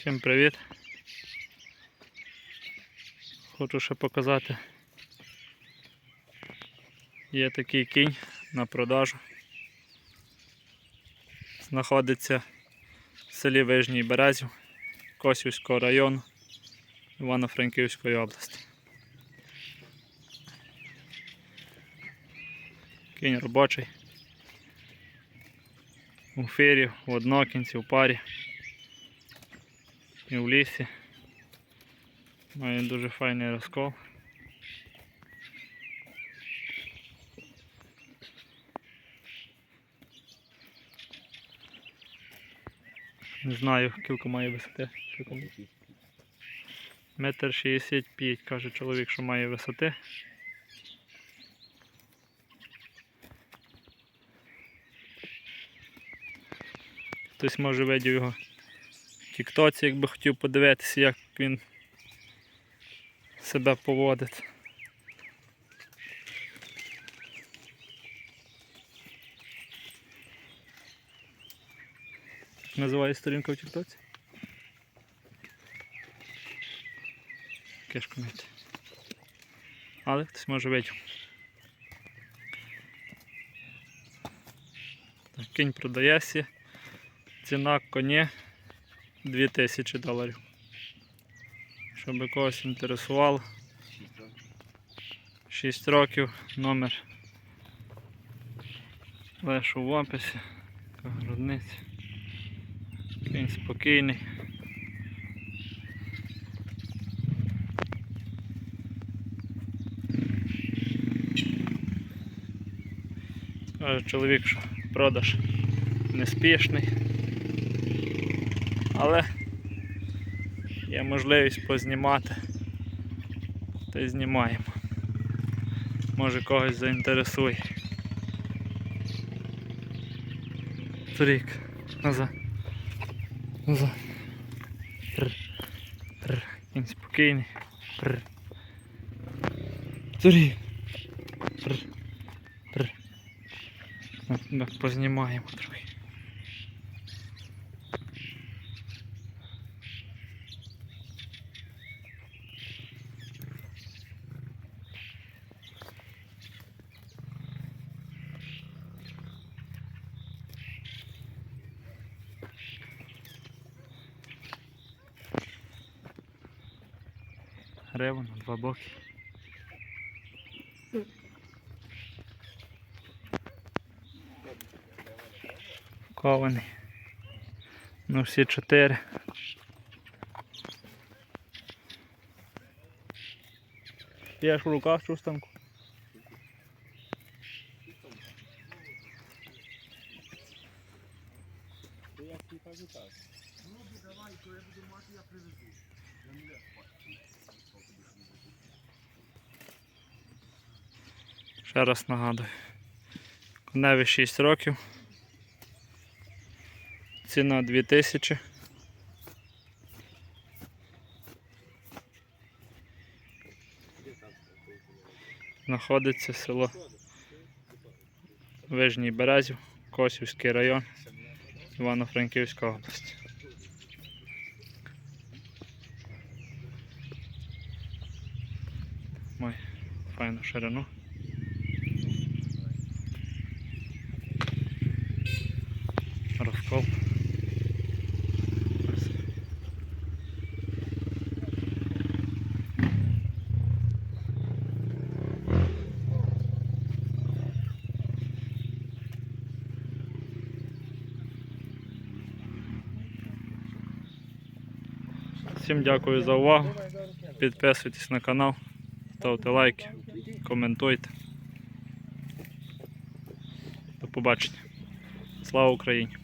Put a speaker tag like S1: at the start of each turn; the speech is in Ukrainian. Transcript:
S1: Всім привіт. Хочу ще показати. Є такий кінь на продажу. Знаходиться в селі Вижній Березів Косівського району Івано-Франківської області. Кінь робочий. У фірі, в однокінці, в парі і в лісі. Має дуже файний розкол. Не знаю, кілька має висоти. Метр шістдесят п'ять, каже чоловік, що має висоти. Хтось може видів його Тіктоці, якби хотів подивитися, як він себе поводить. Називає сторінка в Тіктоці? Кишку мити. Але хтось може видів. Кінь продається. Ціна коні 2000 доларів. Щоб когось інтересувало. 6 років, номер. Лишу в описі. Грудниця. Він спокійний. Каже чоловік, що продаж неспішний. Але є можливість познімати. Та й знімаємо. Може когось заінтересує. Трик. Назад. Назад. Р. Р. Він спокійний. Р. Турік. Р. Р. От, Познімаємо трохи. Грива на два боки. Кований. Ну всі чотири. Я ж в руках чустанку. Ще раз нагадую. Коневі 6 років. Ціна 2000. Знаходиться село Вижній Березів, Косівський район, Івано-Франківська область. Май файну ширину. Розкол. Всім дякую за увагу. Підписуйтесь на канал, ставте лайки, коментуйте. До побачення. Слава Україні!